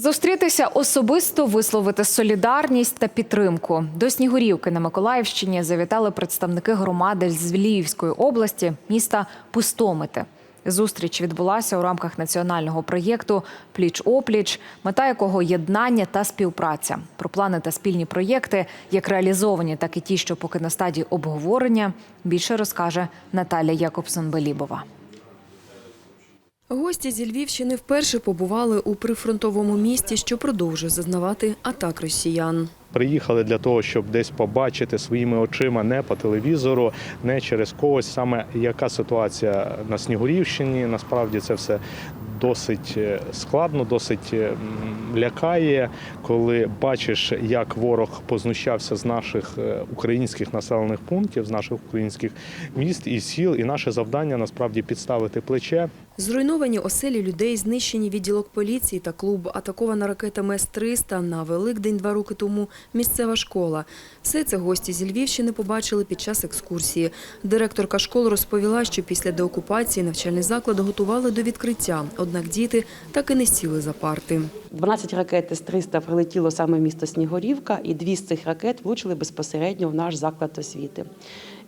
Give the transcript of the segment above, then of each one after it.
Зустрітися особисто висловити солідарність та підтримку. До Снігурівки на Миколаївщині завітали представники громади з Львівської області, міста Пустомити. Зустріч відбулася у рамках національного проєкту Пліч опліч, мета якого єднання та співпраця. Про плани та спільні проєкти, як реалізовані, так і ті, що поки на стадії обговорення, більше розкаже Наталя Якобсон-Белібова. Гості зі Львівщини вперше побували у прифронтовому місті, що продовжує зазнавати атак росіян. Приїхали для того, щоб десь побачити своїми очима не по телевізору, не через когось. Саме яка ситуація на Снігурівщині. Насправді це все досить е, складно, досить е, лякає, коли бачиш, як ворог познущався з наших е, українських населених пунктів, з наших українських міст і сіл. І наше завдання насправді підставити плече, Зруйновані оселі людей, знищені відділок поліції та клуб, атакована ракетами С-300 на Великдень два роки тому місцева школа. Все це гості зі Львівщини побачили під час екскурсії. Директорка школи розповіла, що після деокупації навчальний заклад готували до відкриття, однак діти так і не сіли за парти. 12 ракет з 300 прилетіло саме в місто Снігурівка, і дві з цих ракет влучили безпосередньо в наш заклад освіти.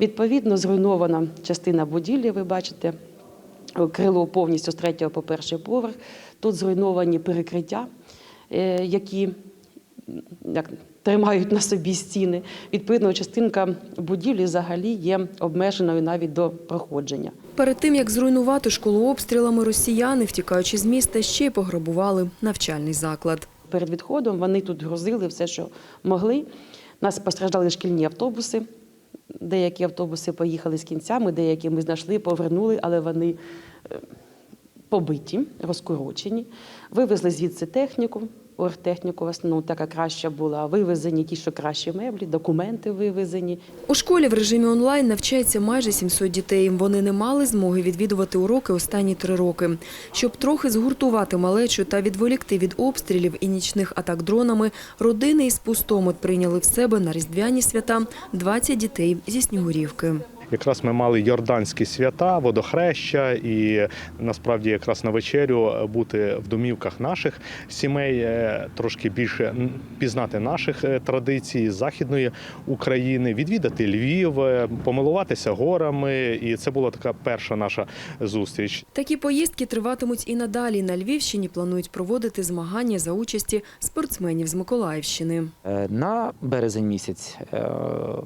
Відповідно, зруйнована частина будівлі, ви бачите, крило повністю з третього по перший поверх. Тут зруйновані перекриття, е, які як, тримають на собі стіни. Відповідно, частинка будівлі взагалі є обмеженою навіть до проходження. Перед тим, як зруйнувати школу обстрілами, росіяни, втікаючи з міста, ще й пограбували навчальний заклад. Перед відходом вони тут грузили все, що могли. Нас постраждали шкільні автобуси. Деякі автобуси поїхали з кінцями, деякі ми знайшли, повернули, але вони е, побиті, розкорочені. Вивезли звідси техніку, оргтехніку, в основному така краща була. Вивезені ті, що кращі меблі, документи вивезені. У школі в режимі онлайн навчається майже 700 дітей. Вони не мали змоги відвідувати уроки останні три роки. Щоб трохи згуртувати малечу та відволікти від обстрілів і нічних атак дронами, родини із пустомот прийняли в себе на різдвяні свята 20 дітей зі Снігурівки. Якраз ми мали йорданські свята, водохреща, і насправді якраз на вечерю бути в домівках наших сімей, е, трошки більше пізнати наших е, традицій західної України, відвідати Львів, е, помилуватися горами. І це була така перша наша зустріч. Такі поїздки триватимуть і надалі. На Львівщині планують проводити змагання за участі спортсменів з Миколаївщини. На березень місяць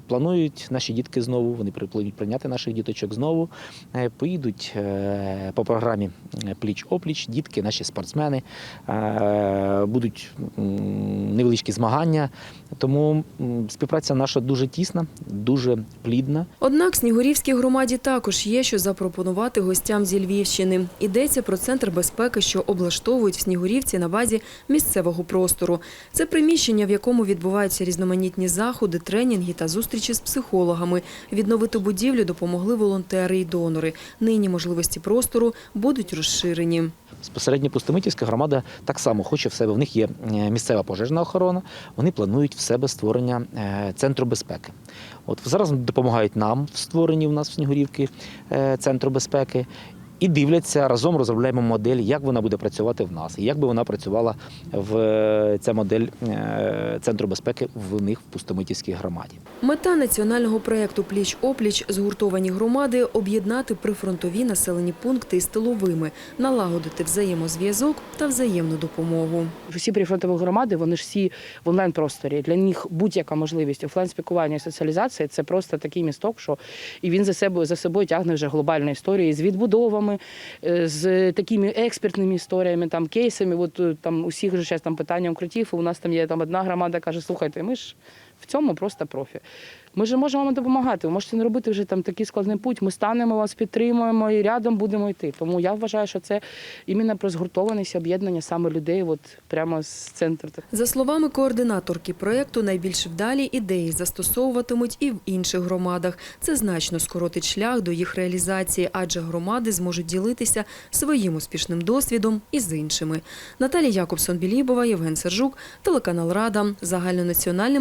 планують наші дітки знову. Вони прийняти наших діточок знову. Е, Поїдуть е, по програмі пліч опліч. Дітки, наші спортсмени Е, будуть невеличкі змагання. Тому співпраця наша дуже тісна, дуже плідна. Однак Снігурівській громаді також є що запропонувати гостям зі Львівщини. Йдеться про центр безпеки, що облаштовують в Снігурівці на базі місцевого простору. Це приміщення, в якому відбуваються різноманітні заходи, тренінги та зустрічі з психологами. Відновити будівлю допомогли волонтери і донори. Нині можливості простору будуть розширені. Безпосередньо Пустомитівська громада так само хоче в себе. В них є е, місцева пожежна охорона. Вони планують в себе створення е, центру безпеки. От зараз допомагають нам в створенні в нас в Снігурівці е, центру безпеки. І дивляться разом розробляємо модель, як вона буде працювати в нас, і як би вона працювала в е, ця модель е, центру безпеки в них в Пустомитівській громаді. Мета національного проєкту Пліч опліч згуртовані громади об'єднати прифронтові населені пункти із тиловими, налагодити взаємозв'язок та взаємну допомогу. Всі прифронтові громади, вони ж всі в онлайн-просторі. Для них будь-яка можливість офлайн спілкування і соціалізації це просто такий місток, що і він за себе за собою тягне вже глобальні історії з відбудовами, е, з такими експертними історіями, там кейсами. От е, там усіх вже зараз там питання укриттів. У нас там є там одна громада, каже: слухайте, ми ж в цьому просто профі. Ми ж можемо вам допомагати. Ви можете не робити вже там такий складний путь. Ми станемо вас, підтримуємо і рядом будемо йти. Тому я вважаю, що це іменно про згуртованість, об'єднання саме людей, от прямо з центру. За словами координаторки проєкту, найбільш вдалі ідеї застосовуватимуть і в інших громадах. Це значно скоротить шлях до їх реалізації, адже громади зможуть ділитися своїм успішним досвідом із іншими. Наталія Якобсон-Білібова, Євген Сержук, телеканал Рада, загальнонаціональний